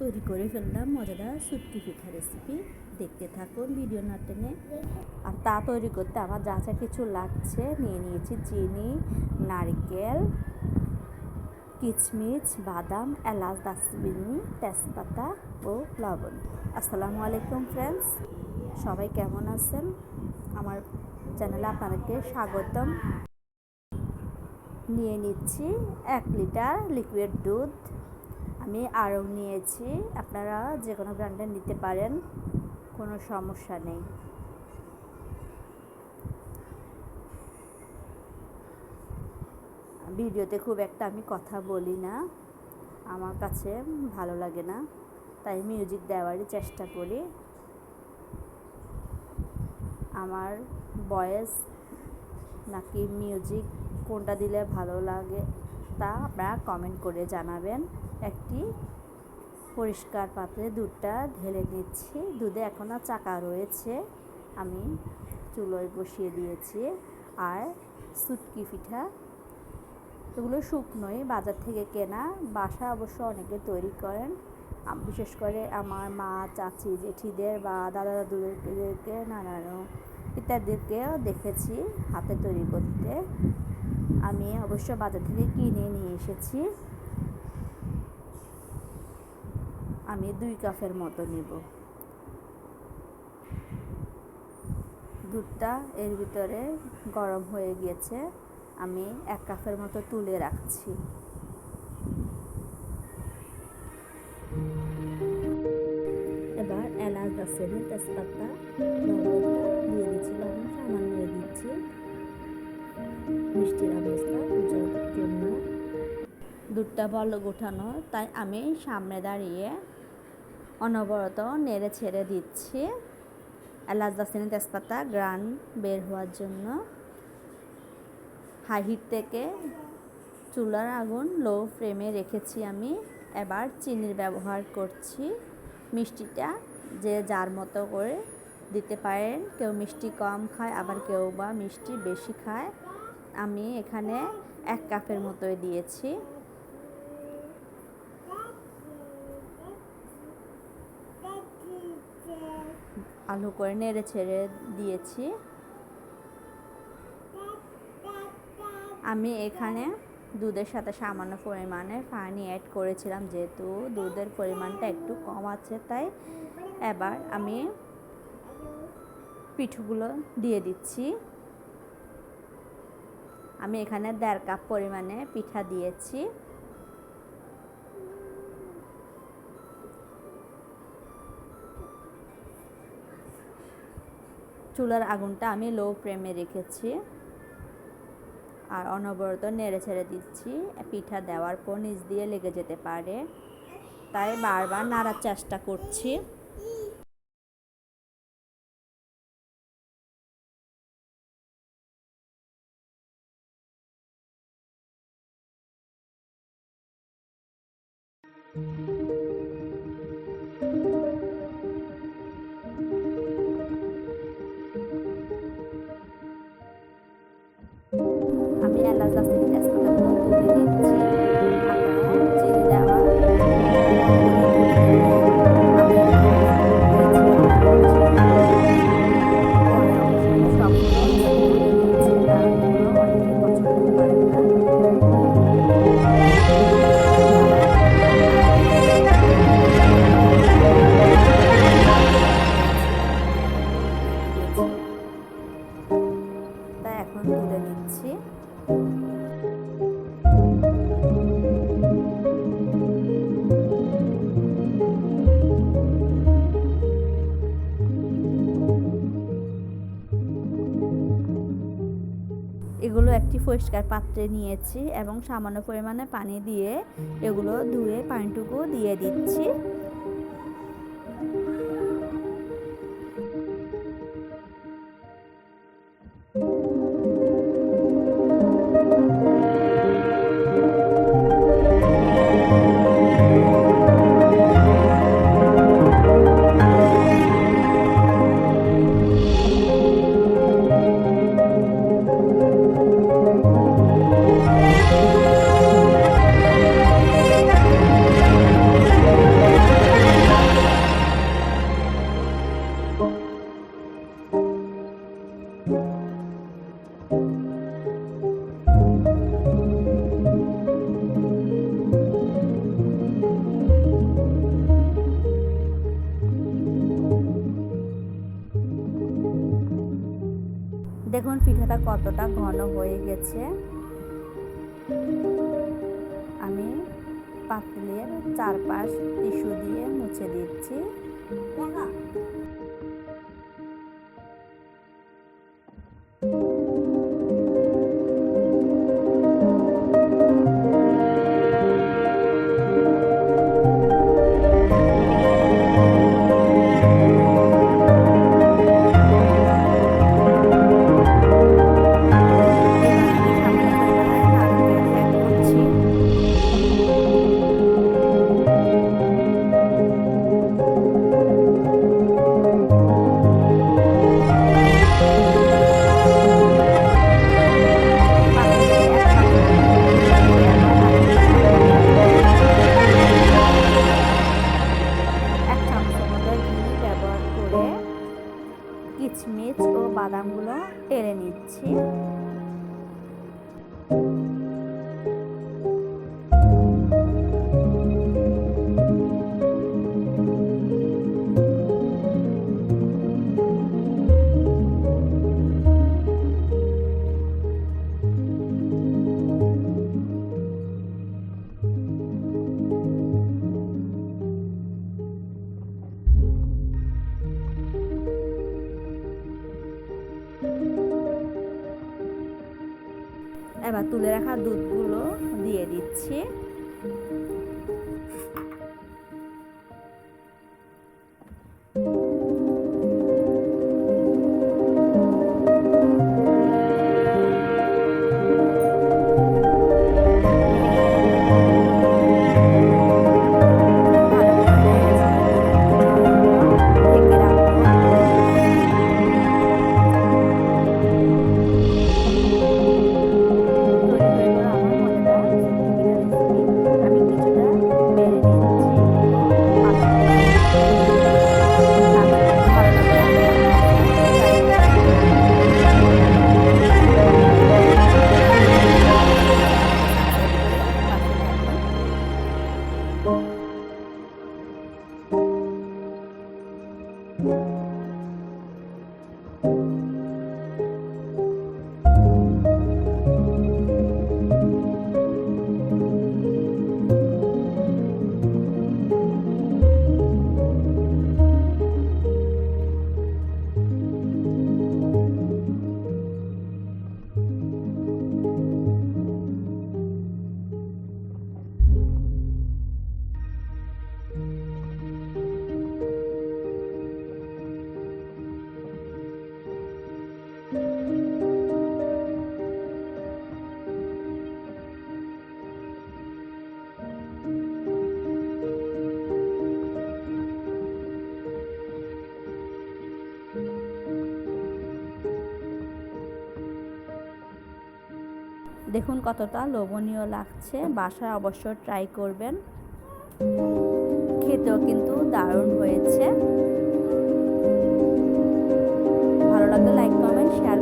তৈরি করে ফেললাম মজাদার সুটকি পিঠা রেসিপি দেখতে থাকুন ভিডিও না টেনে। আর তা তৈরি করতে আমার যা যা কিছু লাগছে নিয়ে নিয়েছি। চিনি, নারকেল, কিচমিচ, বাদাম, এলাচ দাসবিনি তেজপাতা ও লবণ। আসসালামু আলাইকুম ফ্রেন্ডস সবাই কেমন আছেন? আমার চ্যানেলে আপনাদেরকে স্বাগতম। নিয়ে নিচ্ছি এক লিটার লিকুইড দুধ। আমি আরও নিয়েছি। আপনারা যে কোনো ব্র্যান্ডের নিতে পারেন, কোনো সমস্যা নেই। ভিডিওতে খুব একটা আমি কথা বলি না। আমার কাছে ভালো লাগে না, তাই মিউজিক দেওয়ারই চেষ্টা করি। আমার বয়েস নাকি মিউজিক, কোনটা দিলে ভালো লাগে তা আপনারা কমেন্ট করে জানাবেন। একটি পরিষ্কার পাত্রে দুধটা ঢেলে দিচ্ছি দুধে এখনও চাকা রয়েছে। আমি চুলোয় বসিয়ে দিয়েছি। আর সুটকি পিঠা। এগুলো শুকনোই, বাজার থেকে কেনা। বাসা অবশ্য অনেকে তৈরি করেন। বিশেষ করে আমার মা, চাচি, জেঠিদের বা দাদা দাদুদেরকে নানানো ইত্যাদিকেও দেখেছি হাতে তৈরি করতে। আমি অবশ্য বাজার থেকে কিনে নিয়ে এসেছি। আমি দুই কাপের মতো নেব। দুধটা এর ভিতরে গরম হয়ে গিয়েছে, আমি এক কাপের মতো তুলে রাখছি। এবার এলাচ দারচিনি তেজপাতা দিয়ে লবণ সামান্য দিচ্ছি। মিষ্টির আমেজটা জন্য দুধটা বলক গোঠানো তাই আমি সামনে দাঁড়িয়ে অনবরত নেড়ে ছেড়ে দিচ্ছি। এলাচ দারচিনি তেজপাতা গ্রান বের হওয়ার জন্য। হাই হিট থেকে চুলার আগুন লো ফ্লেমে রেখেছি আমি। এবার চিনির ব্যবহার করছি। মিষ্টিটা যে যার মতো করে দিতে পারেন। কেউ মিষ্টি কম খায়, আবার কেউ বা মিষ্টি বেশি খায়। আমি এখানে এক কাপের মতোই দিয়েছি। আলু করে নেড়ে ছেড়ে দিয়েছি। আমি এখানে দুধের সাথে সামান্য পরিমাণে পানি অ্যাড করেছিলাম, যেহেতু দুধের পরিমাণটা একটু কম আছে, তাই এবার আমি পিঠুগুলো দিয়ে দিচ্ছি। আমি এখানে দেড় কাপ পরিমাণে পিঠা দিয়েছি। চুলার আগুনটা আমি লো ফ্লেমে রেখেছি। আর অনবরত নেড়ে ছেড়ে দিচ্ছি। পিঠা দেওয়ার পর নিচ দিয়ে লেগে যেতে পারে। তাই বারবার নাড়ার চেষ্টা করছি। আমি এলাচ las একটি পরিষ্কার পাত্রে নিয়েছি এবং সামান্য পরিমাণে পানি দিয়ে এগুলো ধুয়ে পানিটুকু দিয়ে দিচ্ছি। পিঠাটা কতটা ঘন হয়ে গেছে। আমি পাতলের চারপাশ টিস্যু দিয়ে মুছে দিচ্ছি। এবার তুলে রাখা দুধগুলো দিয়ে দিচ্ছি। দেখুন কতটা লোভনীয় লাগছে, বাসায় অবশ্য ট্রাই করবেন। খেতেও কিন্তু দারুণ হয়েছে। ভালো লাগলে লাইক কমেন্ট শেয়ার